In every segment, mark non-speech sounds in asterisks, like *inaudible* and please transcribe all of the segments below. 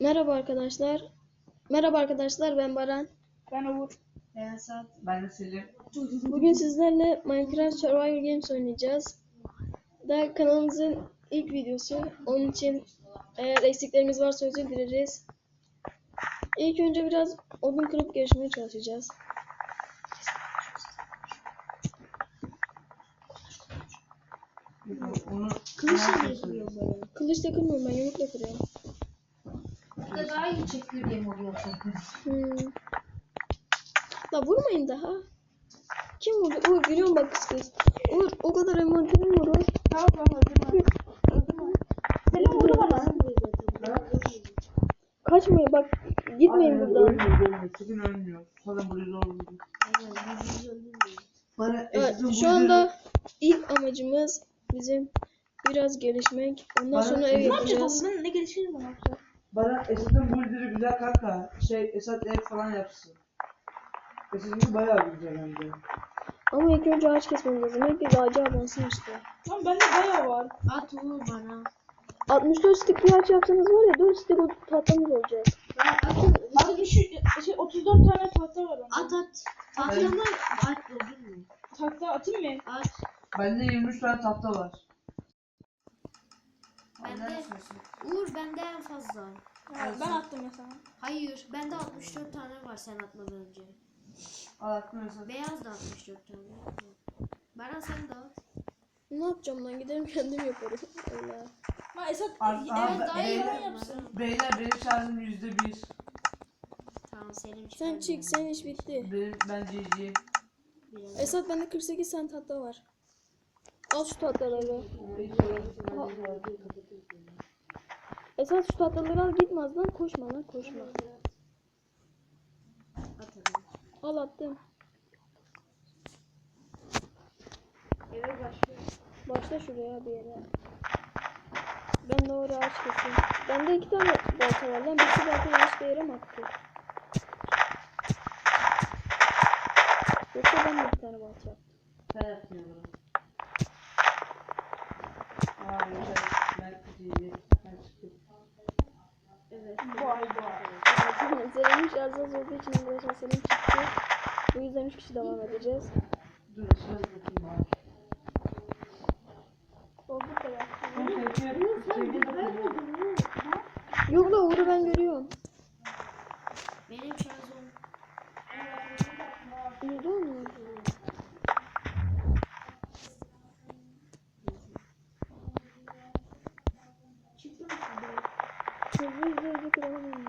Merhaba arkadaşlar. Merhaba arkadaşlar ben Baran. Ben Uğur. Ben Esat. Ben Selim. Bugün sizlerle Minecraft Survival Games oynayacağız. Daha kanalımızın ilk videosu. Onun için eğer eksiklerimiz varsa özür dileriz. İlk önce biraz odun kırıp gelişmeye çalışacağız. Kılıçla kırıyor böyle. Kılıçla kırmıyorum ben yumrukla kırıyorum. Bu da daha iyi çekiyor diye mi oluyor sanki? Hmm. La vurmayın daha. Kim vurdu? Uğur gülüyorum bak kız kız. Uğur o kadar envanterim var. Uğur. Tamam tamam öldürme. Vurdu bana. Kaçmayın bak. Gitmeyin buradan. Ölmüyor, ölmüyor. Sakın ölmüyor. Zaten burayı zor buldu. Bana Evet, şu anda ilk amacımız bizim biraz gelişmek. Ondan Bana- sonra Ne ev Ne yapacağız yapacağız. oğlum? Ne gelişiriz mi yapacağız? Bana Esat'ın buildiri güzel kanka. Şey Esat ev falan yapsın. Esat'ın bayağı güzel bence. Ama ilk önce ağaç kesmemiz lazım. Belki de ağacı avansın işte. Lan bende bayağı var. At vur bana. 64 stick bir ağaç yapsanız var ya 4 stick o tahtamız olacak. Ben atın. Abi şu şey 34 tane tahta var bende. At at. Tahtamı at olur mu? Tahta atayım mı? At. Bende 23 tane tahta var. Bende. Uğur bende en fazla. Ha, ben attım ya sana. Hayır. Bende 64 tane var sen atmadan önce. Al Esat. Beyaz da 64 tane. Bana sen de at. Ne yapacağım lan giderim kendim yaparım. Allah. Ha Esat Abi- evet abi- daha iyi beyler- yapsın. Beyler benim şarjım %1. Tamam senin Sen çık senin iş bitti. Benim, ben GG. Esat bende 48 tane tahta var. Al şu tahtaları. Esat şu tahtaları al gitme az lan koşma lan koşma. Al attım. Eve başlıyor. Başla şuraya bir yere. Ben de oraya ağaç keseyim. Bende iki tane balta var lan. Birisi balta yanlış bir yere mi attı? Yoksa ben de bir tane balta yaptım. Sen yapmıyorum. Aa güzel. Ben GG. Ben çıktım. Evet. Vay vay. Selim'in şarjı az olduğu için arkadaşlar Selim çıktı. Bu yüzden 3 kişi devam edeceğiz. Dur Esat bakayım abi. O bu kadar. Dur sevgi. Sevgi bakayım. Yok da Uğur'u ben görüyorum. Benim şarjım. Nerede oynuyor? Çıktı mı şimdi? Hızlı hızlı hızlı kıralım onu.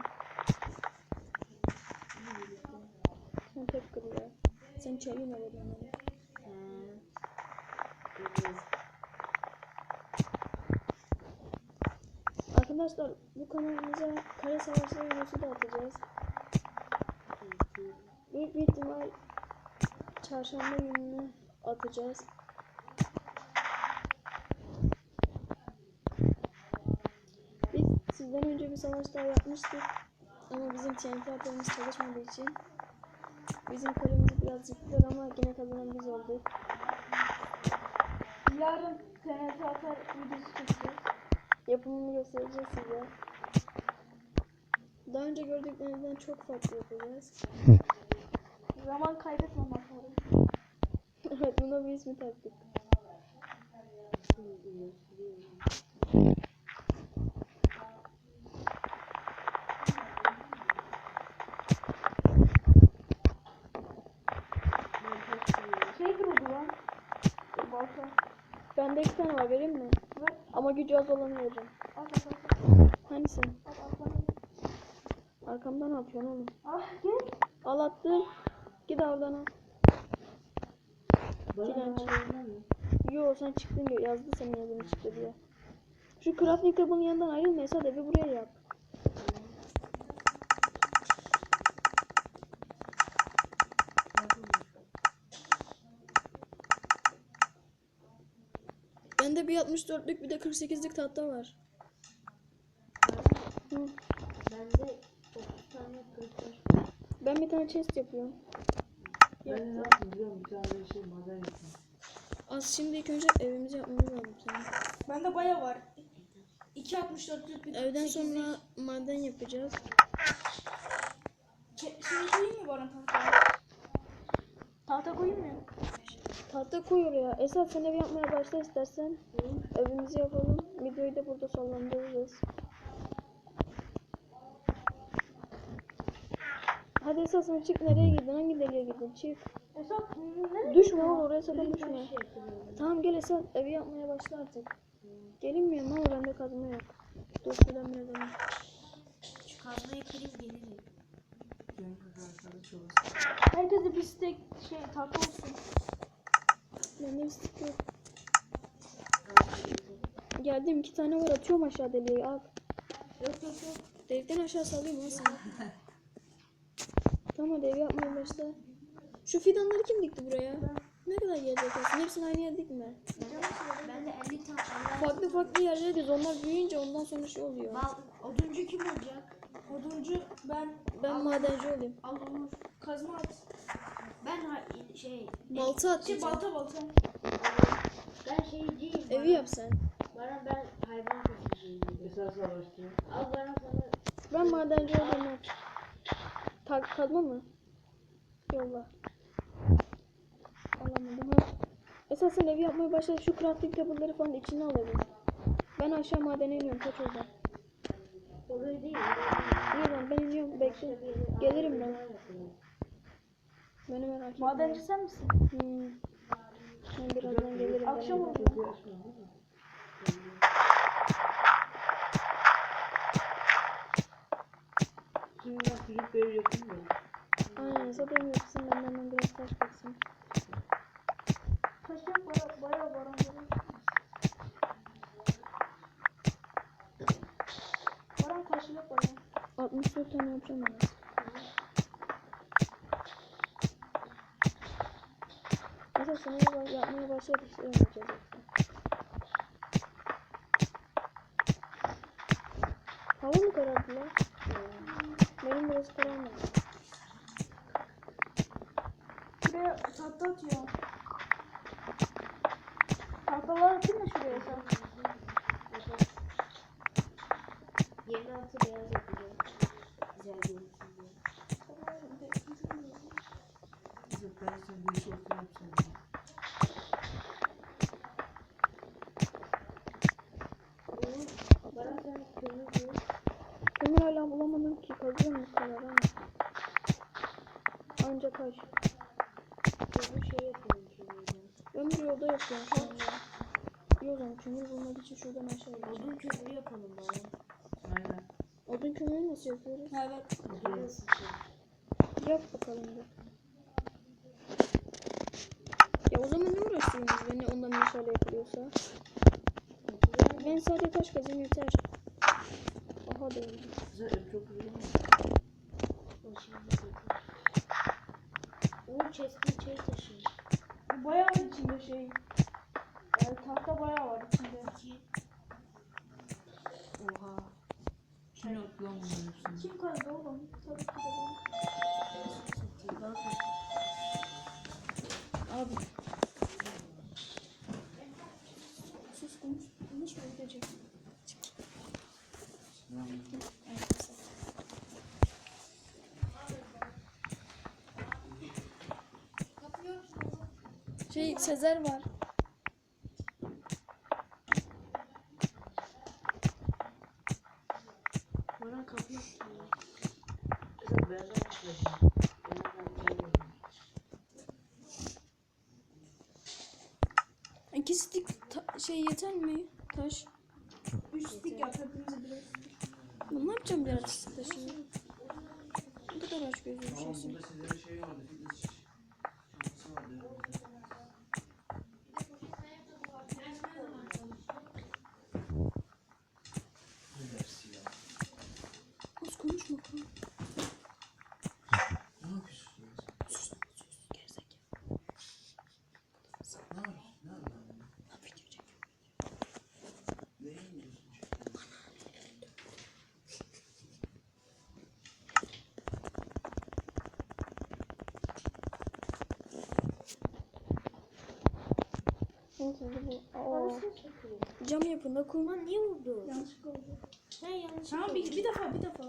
Sen tek kır ya. Öyle onları. He. Evet. Arkadaşlar bu kanalımıza kare savaşları videosu da atacağız. Büyük bir ihtimal çarşamba gününü atacağız. Biz sizden önce bir savaş daha yapmıştık. Ama bizim TNT atarımız çalışmadığı için bizim kalemizi biraz yıktılar ama yine kazanan biz olduk. Yarın TNT atar videosu çekeceğiz. Yapımını göstereceğiz size. Daha önce gördüklerinizden çok farklı yapacağız. *laughs* Zaman kaybetmem atarım. *laughs* evet buna bir ismi taktık. 5 tane var vereyim mi? Ver. Ama gücü az olanı vereceğim. Al al al. Hangisi? Al al Arkamdan oğlum. Ah gel. Al attım. Git oradan al. Yo sen çıktın diyor. yazdı senin yazını çıktı diye. Şu crafting kabının yanından ayrılmaysa da bir buraya yap. 64'lük bir de 48'lik tahta var. Hı. Bende 30 tane kırık var. Ben bir tane chest yapıyorum. Ben de ne yapayım biliyor musun? Bir tane şey maden yapayım. Az şimdi ilk önce evimizi yapmamız lazım senin. Bende baya var. 2.64'lük bir sekizlik. sonra maden yapacağız. Ke- Şey koyayım mı Baran tahta? Tahta koyayım mı? Tahta koy oraya. Esat sen ev yapmaya başla istersen. Evimizi yapalım. Videoyu da burada sonlandırırız. Hadi Esat sen çık nereye gidin? Hangi deliğe gidin? Çık. Esat nereye Düşme oğlum oraya sakın düşme. Tamam gel Esat evi yapmaya başla artık. Gelinmiyorum ama bende kazma yok. Dur şuradan biraz alayım. Şu kazmayı kırayım gelirim. Herkese bir stek şey tahta olsun. Bende bir yok. Geldim iki tane var atıyorum aşağı deliğe al. Yok yok yok. Delikten aşağı salayım ha sana. tamam hadi evi yapmaya başla. Şu fidanları kim dikti buraya? Ne kadar gelecek aslında? Hepsini aynı yere dikme. Ben de 50 tane Farklı farklı yerlere diz. Onlar büyüyünce ondan sonra şey oluyor. Bal, oduncu kim olacak? Oduncu ben Ben madenci olayım. al olur. Kazma at. Ben şey Balta Şey atacağım. balta balta. ben şeyciyim. Evi yap sen. Bana ben hayvan kesiciyim. Esas savaşçı. Al bana sana Ben madenci olayım. bak. Ta kazma mı? Yolla. Alamadım ha. Esas sen evi yapmaya başla. Şu crafting table'ları falan içine al evi. Ben aşağı madene iniyorum. Kaç oradan. orayı değil. İyi lan ben iniyorum. Bekle. Gelirim ben. Beni merak etme. Madenci sen misin? Hmm. Ben birazdan gelirim. Akşam mı? Aynen zaten yapsın ben de hemen biraz taş baksın. Taş yok baya baya baran baran. Baran taş yok baran. 64 tane yapacağım ben. Yap- yapmaya başladık. Hava mı karardı lan? Benim burası kararmadı. Şuraya tahta atıyor. Tahtalar atayım mı şuraya sen? Yerin altı beyaz yapacağım. Güzel görünsün diye. Esas ben sen bir iş olsun yapsam. Bana sen kömür bul. Kömür hala bu kadar ama. Anca taş. Kömür şey yapıyorum. Ömrü yolda yapıyorum şu anda. Zaman kömür bulmak için şuradan aşağı ineceğim. Odun kömürü yapalım bari. Aynen. Odun kömürü nasıl yapıyoruz? Evet. Şey? Yap bakalım bir. Ya o zaman ne uğraştırıyorsunuz beni ondan meşale yapılıyorsa? Ben sadece taş kazayım yeter. Güzel çok güzel. O chest'in şey Bayağı var içinde şey. Yani tahta bayağı var içinde. Oha. Kim lan bunların hepsini? Kim kazdı oğlum? Tabii ki de ben. Abi. Sus konuş. Konuşma ödeyecek. Şey Sezer var. Bana kapı. İki stick ta- şey yeter mi? Taş. Üç stick yap hepimize birer. Ben ne yapacağım artist taşını? Ne kadar aç gözlü bir şeysin. Burada sizlerin şeyi vardı, fitness çantası vardı. Ne dersi ya? Kız konuşma kız. Ne yapıyorsun ya? Sus sus gerizekalı. Ne yapıyorsun? Ne yapıyorsun? Lan video çekiyor. Neye gidiyorsun? Cam kilidi bu. Oo. Cam yapında. Ulan niye vurdu? Yanlışlıkla oldu. He yanlış. Tamam bir, bir defa bir defa.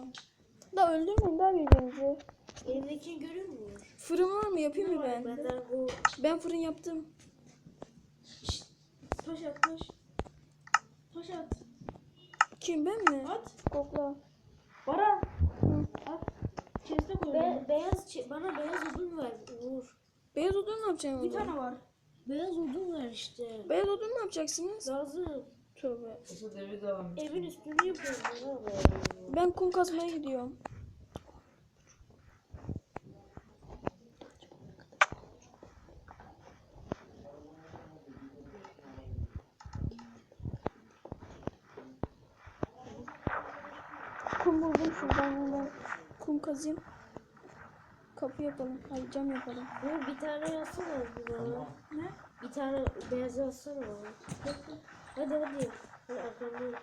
Da öldürmeyin daha birbirinizi. Elimdekini görüyor musun? Fırın var mı? Yapayım mı ben? Benden bu Ben fırın yaptım. Taş at taş. Taş at. Kim ben mi? At. Kokla. Baran. Hı. At. Chest'e koy. be, beyaz bana beyaz odun ver Uğur. Beyaz odun ne yapacaksın Bir tane var. Beyaz odun ver işte. Beyaz odun ne yapacaksınız? Lazım. Tövbe. Esat evi devam. Evin üstünü yapıyorum bana ver. Ben kum kazmaya gidiyorum. Kum buldum şuradan hemen. Kum kazayım. Kapı yapalım. Hayır cam yapalım. Uğur bir tane yazsana bana. Ne? Bir tane beyaz yazsana. Hadi hadi. Hadi arkamda.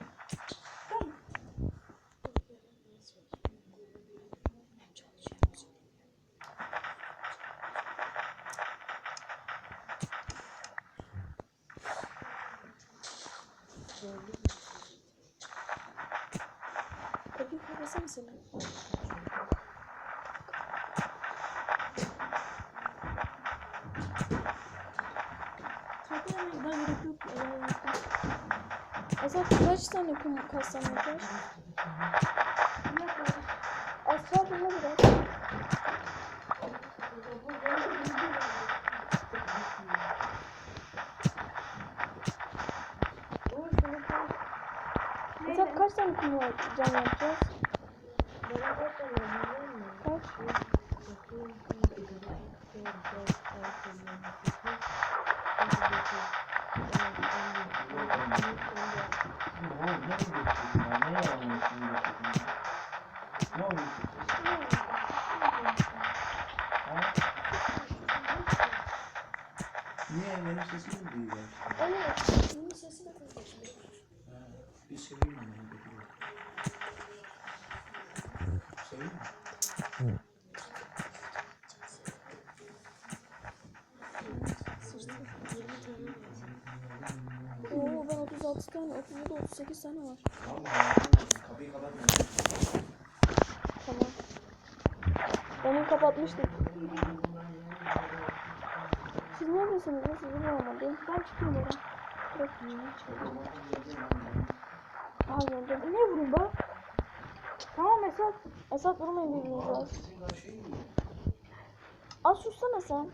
Kapıyı kapasana sen. Azat kaç tane kum yeter? Asla buna bırak. Azat kaç tane kum cam yapacağız? Kaç? Kaç? Evet. Bunun sesi de kızmış. Ha, bir seveyim hadi dur. Seveyim mi? Oo ben 36 tane, 37, 38 tane var. Kapıyı kapatma. Tamam. Onu kapatmıştık. Siz neredesiniz? Sizi bulamadım. Ben çıkıyorum oradan. Bırak. Aa geldim. Ne vurayım bak? Tamam Esat. Esat vurmayın birbirinize. az. Az sussana sen.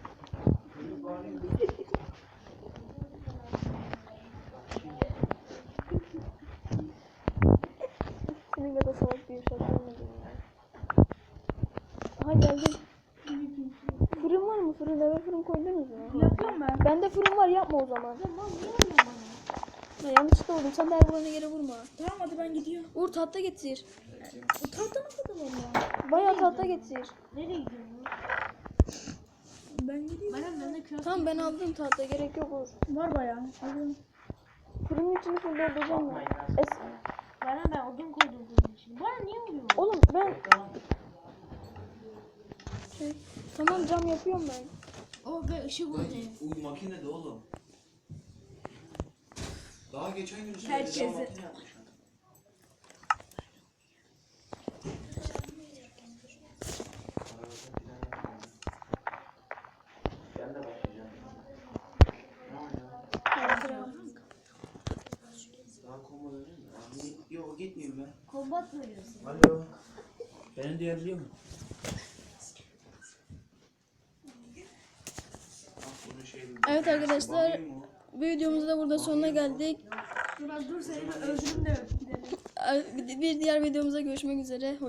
Senin kadar salak bir uşak görmedim ya. Aha geldim. Fırın var mı? Fırın eve fırın koydunuz mu? Yapıyorum ben. Bende fırın var yapma o zaman. Ya yanlışlıkla vurdum. Sen de her vurana yere vurma. Tamam hadi ben gidiyorum. Uğur tahta getir. Bu tahta ne kadar var ya? Bayağı tahta getir. Nereye gidiyorsun? Ben gidiyorum. Bana ben de köy Tamam ben aldım tahta gerek yok Uğur. Var bayağı. Alıyorum. Fırının içini full dolduracağım ben. Es Bana ben odun koydum bunun için. Bana niye vuruyorsun? Oğlum ben... Şey, tamam cam yapıyorum ben. O be ışık vurdu. Uy makinede oğlum. Daha geçen gün söyledi. Herkese. daha makine yapmış. Ben de başlayacağım. Ne? Daha koma öyle mi? Yok gitmeyeyim ben. Kombat veriyorsun. Alo. Beni duyabiliyor musun? Ah, bunu şey- Evet arkadaşlar. Bu videomuzun da burada sonuna geldik. Dur az dur seni öldürüm de. Bir diğer videomuza görüşmek üzere. Hoşça